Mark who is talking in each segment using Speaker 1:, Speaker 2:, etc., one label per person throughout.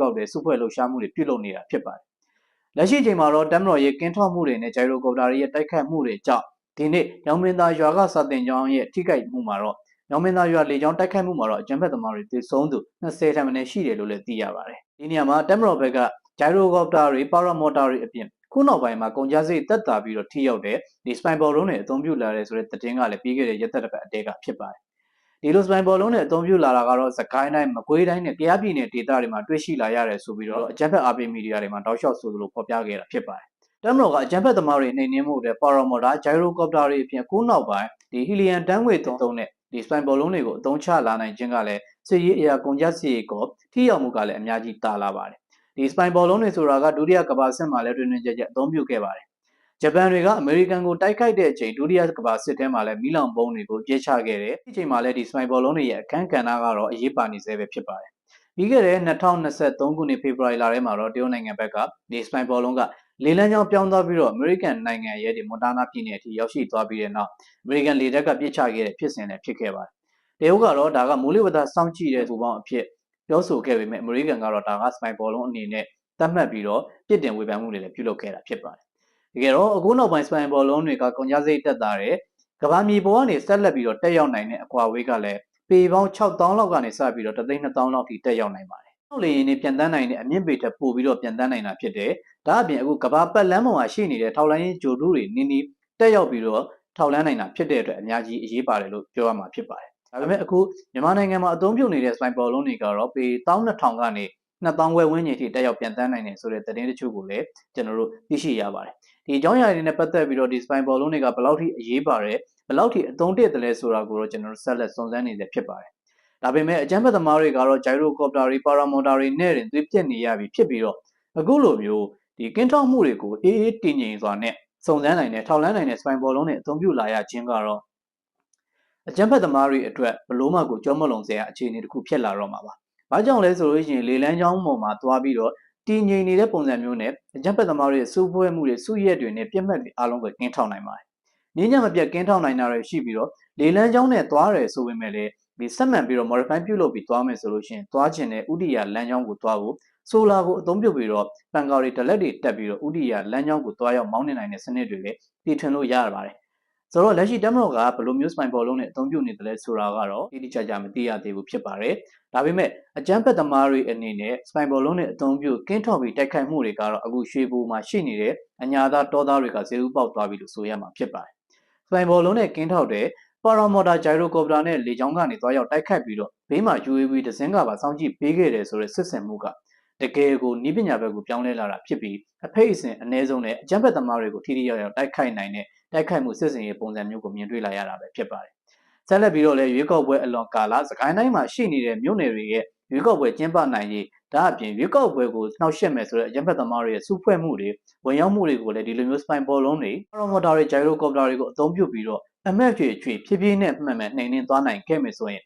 Speaker 1: ကောက်တဲ့စုဖွဲ့လှုပ်ရှားမှုတွေပြုလုပ်နေတာဖြစ်ပါတယ်။လက်ရှိအချိန်မှာတော့တမ်မတော်ရဲ့ကင်းထောက်မှုတွေနဲ့ဂျိုင်ရိုကော်ပတာတွေရဲ့တိုက်ခတ်မှုတွေကြောင့်ဒီနေ့ရောင်မင်းသားရွာကစာတင်ကျောင်းရဲ့ထိခိုက်မှုမှာတော့ရောင်မင်းသားရွာလေကြောင်းတိုက်ခတ်မှုမှာတော့အကြံဖက်သမားတွေတည်ဆုံးသူ20ထက်မနည်းရှိတယ်လို့လည်းသိရပါတယ်။ဒီနေရာမှာတမ်မတော်ဘက်ကဂျိုင်ရိုကော်ပတာတွေပါရာမော်တာတွေအပြင်ခုနောက်ပိုင်းမှာကုန်ကြစိတ်တက်တာပြီးတော့ထိရောက်တဲ့ဒီစပိုင်ဘော်လုံးတွေအသုံးပြုလာတယ်ဆိုတဲ့သတင်းကလည်းပြီးခဲ့တဲ့ရက်သက်တစ်ပတ်အတဲကဖြစ်ပါတယ်။ ဒီလိုစပိုင်ဘော်လုံးတွေအသုံးပြုလာတာကတော့စကိုင်းတိုင်းမကွေးတိုင်းနဲ့ကယားပြည်နယ်ဒေသတွေမှာတွေ့ရှိလာရတယ်ဆိုပြီးတော့အကြမ်းဖက်အားပေးမီဒီယာတွေမှာတောက်လျှောက်ဆိုသလိုဖော်ပြခဲ့တာဖြစ်ပါတယ်။တမ်မတော်ကအကြမ်းဖက်သမားတွေနှိမ်နင်းမှုတဲ့ပါရာမော်တာဂျိုင်ရိုကော်ပတာတွေအပြင်ခုနောက်ပိုင်းဒီဟီလီယမ်တန်းငွေသုံးသုံးတဲ့ဒီစပိုင်ဘော်လုံးတွေကိုအသုံးချလာနိုင်ခြင်းကလည်းစစ်ရေးအရာကုန်ကြစီရေးကိုထိရောက်မှုကလည်းအများကြီးတာလာပါတယ်ဒီစပိုင်ဘောလုံးတွေဆိုတာကဒုတိယကမ္ဘာစစ်မှာလည်းတွင်တွင်ကြဲကြဲအသုံးပြုခဲ့ပါတယ် ဂျပန်တွေကအမေရိကန်ကိုတိုက်ခိုက်တဲ့အချိန်ဒုတိယကမ္ဘာစစ်ထဲမှာလည်းမီးလောင်ပုံးတွေကိုပြစ်ချခဲ့တယ်ဒီအချိန်မှာလည်းဒီစပိုင်ဘောလုံးတွေရဲ့အခန်းကဏ္ဍကတော့အရေးပါနေသေးပဲဖြစ်ပါတယ်ပြီးခဲ့တဲ့2023ခုနှစ်ဖေဖော်ဝါရီလထဲမှာတော့တရုတ်နိုင်ငံဘက်ကဒီစပိုင်ဘောလုံးကလေလံကြောင်ပြောင်းသွားပြီးတော့အမေရိကန်နိုင်ငံရဲ့ဒီမွန်တာနာပြည်နယ်အထိရောက်ရှိသွားပြီးတဲ့နောက်အမေရိကန်လေတပ်ကပြစ်ချခဲ့တဲ့ဖြစ်စဉ်လည်းဖြစ်ခဲ့ပါတယ်တရုတ်ကတော့ဒါကမိုးလေဝသစောင့်ကြည့်တဲ့ဘူပေါင်းအဖြစ်ပြောဆိုခဲ့ပေမဲ့အမေရိကန်ကတော့ဒါကစပိုင်ဘောလုံးအနေနဲ့သတ်မှတ်ပြီးတော့ပြစ်တင်ဝေဖန်မှုတွေလည်းပြုလုပ်ခဲ့တာဖြစ်ပါတယ်။ တကယ်တော့အခုနောက်ပိုင်းစပိုင်ဘောလုံးတွေကကုန်ကြစိတ်တက်တာတဲ့ကဘာမြေပေါ်ကနေဆက်လက်ပြီးတော့တက်ရောက်နိုင်တဲ့အကွာဝေးကလည်းပေပေါင်း6000လောက်ကနေစပြီးတော့တသိန်း2000လောက်ထိတက်ရောက်နိုင်ပါတယ်။နောက်လေရင်နေပြန်တန်းနိုင်တဲ့အမြင့်ပေထက်ပိုပြီးတော့ပြန်တန်းနိုင်တာဖြစ်တယ်။ဒါအပြင်အခုကဘာပတ်လန်းပေါ်မှာရှိနေတဲ့ထောက်လိုင်းရင်ဂျိုတူးတွေနင်းနီးတက်ရောက်ပြီးတော့ထောက်လန်းနိုင်တာဖြစ်တဲ့အတွက်အများကြီးအရေးပါတယ်လို့ပြောရမှာဖြစ်ပါတယ်။ဒါပေမဲ့အခုမြန်မာနိုင်ငံမှာအသုံးပြုနေတဲ့စပိုင်ဘောလုံးတွေကတော့ပေ12000ကနေ2000ခွဲဝန်းကျင်ထိတက်ရောက်ပြန်တန်းနိုင်တယ်ဆိုတဲ့သတင်းတချို့ကိုလည်းကျွန်တော်တို့သိရှိရပါတယ်ဒီအကြောင်းအရာတွေနဲ့ပတ်သက်ပြီးတော့ဒီ spine ball လုံးတွေကဘယ်လောက်ထိအရေးပါတယ်ဘယ်လောက်ထိအသုံးတည့်တယ်လဲဆိုတာကိုတော့ကျွန်တော်တို့ဆက်လက်စုံစမ်းနေတယ်ဖြစ်ပါတယ်ဒါပေမဲ့အကြမ်းဖက်သမားတွေကတော့ gyrocopter တွေ paramotor တွေနဲ့တင်သွေးပြက်နေရပြီဖြစ်ပြီးတော့အခုလိုမျိုးဒီကင်းထောက်မှုတွေကိုအေးအေးတည်ငြိမ်စွာနဲ့စုံစမ်းနိုင်တဲ့ထောက်လန်းနိုင်တဲ့ spine ball လုံးတွေအသုံးပြုလာရခြင်းကတော့အကြမ်းဖက်သမားတွေအတွက်ဘလို့မှကိုကြောမလုံစရာအခြေအနေတစ်ခုဖြစ်လာတော့မှာပါ။ဘာကြောင့်လဲဆိုလို့ရှိရင်လေလန်းချောင်းပေါ်မှာသွားပြီးတော့ တည်ငြိမ်နေတဲ့ပုံစံမျိုးနဲ့အကြက်ပတ်သမားတွေစူးပွဲမှုတွေစုရက်တွေနဲ့ပြက်မှတ်တွေအားလုံးကိုကင်းထောက်နိုင်ပါတယ်။နင်းညမပြက်ကင်းထောက်နိုင်တာတွေရှိပြီးတော့လေလန်းချောင်းနဲ့သွားတယ်ဆိုပေမဲ့လည်းဒီဆက်မှန်ပြီးတော့ modify ပြုလုပ်ပြီးသွားမယ်ဆိုလို့ရှိရင်သွားခြင်းနဲ့ဥဒိယလမ်းကြောင်းကိုသွားဖို့ဆိုလာကိုအသုံးပြုပြီးတော့ပန်ကာတွေဒလက်တွေတက်ပြီးတော့ဥဒိယလမ်းကြောင်းကိုသွားရောက်မောင်းနေနိုင်တဲ့စနစ်တွေလည်းတည်ထွင်လို့ရပါတယ် ဆိုတော့လက်ရှိတက်မတော်ကဘယ်လိုမျိုးစပိုင်ဘောလုံးနဲ့အသုံးပြုနေတယ်လဲဆိုတာကတော့တိတိကျကျမသိရသေးဘူးဖြစ်ပါတယ်။ဒါပေမဲ့အကြမ်းဖက်သမားတွေအနေနဲ့စပိုင်ဘောလုံးနဲ့အသုံးပြုကင်းထောက်ပြီးတိုက်ခိုက်မှုတွေကတော့အခုရွှေဘူမှာရှိနေတဲ့အညာသားတောသားတွေကဇေဥပေါက်သွားပြီလို့ဆိုရမှာဖြစ်ပါတယ်။စပိုင်ဘောလုံးနဲ့ကင်းထောက်တဲ့ပါရာမော်တာဂျိုင်ရိုကော်ပတာနဲ့လေကြောင်းကနေသွားရောက်တိုက်ခိုက်ပြီးတော့ဘေးမှာ UAV ဒဇင်းကပါစောင့်ကြည့်ပေးခဲ့တယ်ဆိုတဲ့စစ်စင်မှုက တကယ်ကိုနီးပညာဘက်ကိုပြောင်းလဲလာတာဖြစ်ပြီးအဖိတ်အစဉ်အ ਨੇ ဆုံးနဲ့အကြမ်းဖက်သမားတွေကိုထိထိရောက်ရောက်တိုက်ခိုက်နိုင်တဲ့တိုက်ခိုက်မှုစစ်စင်ရေးပုံစံမျိုးကိုမြင်တွေ့လာရတာပဲဖြစ်ပါတယ်။ဆက်လက်ပြီးတော့လည်းရွေးကောက်ပွဲအလွန်ကာလစကိုင်းတိုင်းမှာရှိနေတဲ့မြို့နယ်တွေရဲ့ရွေးကောက်ပွဲကျင်းပနိုင်ရေးဒါအပြင်ရွေးကောက်ပွဲကိုနှောက်ယှက်မယ်ဆိုတဲ့အကြမ်းဖက်သမားတွေရဲ့စုဖွဲ့မှုတွေဝင်ရောက်မှုတွေကိုလည်းဒီလိုမျိုးစပိုင်ပေါ်လုံးတွေပရိုမိုတာတွေဂျိုင်ရိုကော်ပတာတွေကိုအသုံးပြုပြီးတော့အမက်ဖြည့်ချွေဖြည်းဖြည်းနဲ့မှန်မှန်နှိမ်နှင်းသွားနိုင်ခဲ့မယ်ဆိုရင်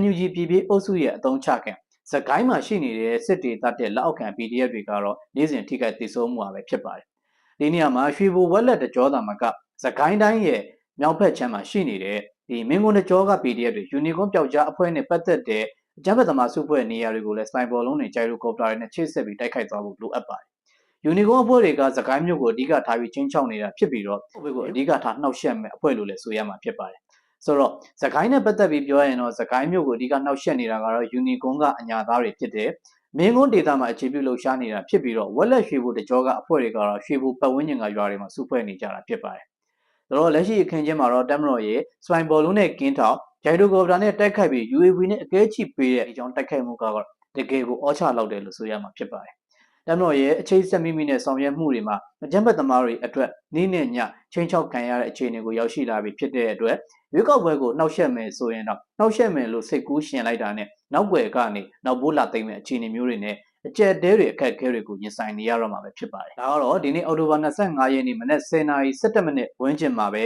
Speaker 1: NUG ပြည်ပြည်အုပ်စုရဲ့အသုံးချခံ စကိုင်းမှာရှိနေတဲ့စစ်တေတပ်တဲ့လက်အောက်ခံ PDF တွေကတော့နေ့စဉ်ထိခိုက်ဒေဆုံးမှုပါပဲဖြစ်ပါတယ်။ဒီနေရာမှာရွှေဘိုဝက်လက်တကြောသာမကစကိုင်းတိုင်းရဲ့မြောက်ဘက်ခြမ်းမှာရှိနေတဲ့ဒီမင်းကုန်းတကြောက PDF တွေယူနီကွန်ပျောက်ကြားအဖွဲ့နဲ့ပတ်သက်တဲ့အကြမ်းဖက်သမားစုဖွဲ့နေရာတွေကိုလည်းစတိုင်ဘော်လုံးတွေဂျိုင်ရိုကော်ပတာတွေနဲ့ချိတ်ဆက်ပြီးတိုက်ခိုက်သွားဖို့လိုအပ်ပါတယ်။ယူနီကွန်အဖွဲ့တွေကစကိုင်းမြို့ကိုအဓိကထားပြီးချင်းချောင်းနေတာဖြစ်ပြီးတော့ဘက်ကိုအဓိကထားနှောက်ယှက်မဲ့အဖွဲ့လို့လည်းဆိုရမှာဖြစ်ပါတယ်။ ဆိုတော့စကိုင်းနဲ့ပတ်သက်ပြီးပြောရရင်တော့စကိုင်းမြို့ကိုအဓိကနှောက်ယှက်နေတာကတော့ယူနီကွန်ကအညာသားတွေဖြစ်တဲ့မင်းကုန်းဒေသမှာအခြေပြုလှုပ်ရှားနေတာဖြစ်ပြီးတော့ဝက်လက်ရွှေဘူတကြောကအဖွဲ့တွေကတော့ရွှေဘူပတ်ဝန်းကျင်ကရွာတွေမှာစုဖွဲ့နေကြတာဖြစ်ပါတယ်။ဒါတော့လက်ရှိအခင်းချင်းမှာတော့တက်မတော်ရဲ့စပိုင်ဘော်လုံးနဲ့ကင်းထောက်ဂျိုင်ဒိုကော်ပတာနဲ့တိုက်ခိုက်ပြီး UAV နဲ့အကဲချိပေးတဲ့အကြောင်းတိုက်ခိုက်မှုကတော့တကယ်ကိုအောချလောက်တယ်လို့ဆိုရမှာဖြစ်ပါတယ်။ တက်မတော်ရဲ့အခြေဆက်မိမိနဲ့ဆောင်ရွက်မှုတွေမှာအကြမ်းဖက်သမားတွေအတွက်နေ့နဲ့ညချင်းချောက်ခံရတဲ့အခြေအနေကိုရောက်ရှိလာပြီဖြစ်တဲ့အတွက်ရွေးကောက်ပွဲကိုနှောက်ယှက်မယ်ဆိုရင်တော့နှောက်ယှက်မယ်လို့စိတ်ကူးရှင်လိုက်တာနဲ့နောက်ွယ်ကနေနောက်ဘိုးလာသိမ့်မဲ့အခြေအနေမျိုးတွေနဲ့အကျက်တဲတွေအခက်အခဲတွေကိုရင်ဆိုင်နေရတော့မှာပဲဖြစ်ပါတယ်။ဒါကတော့ဒီနေ့အော်တိုဘာ25ရက်နေ့မနက်10:17မိနစ်ဝန်းကျင်မှာပဲ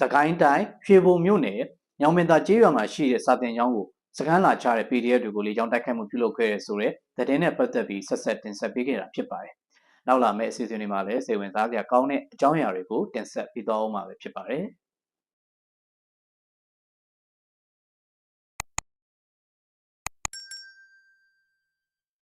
Speaker 1: စကိုင်းတိုင်းရွှေဘုံမြို့နယ်ညောင်မင်းသားကျေးရွာမှာရှိတဲ့စာတင်ကျောင်းကို စကန်းလာချတဲ့ PDF တွေကိုလေကြောင်းတိုက်ခိုက်မှုပြုလုပ်ခဲ့ရဆိုတဲ့သတင်းနဲ့ပတ်သက်ပြီးဆက်ဆက်တင်ဆက်ပေးခဲ့တာဖြစ်ပါတယ်။နောက်လာမယ့်အစီအစဉ်တွေမှာလည်းစိတ်ဝင်စားစရာကောင်းတဲ့အကြောင်းအရာတွေကိုတင်ဆက်ပေးသွားအောင်မှာပဲဖြစ်ပါတယ်။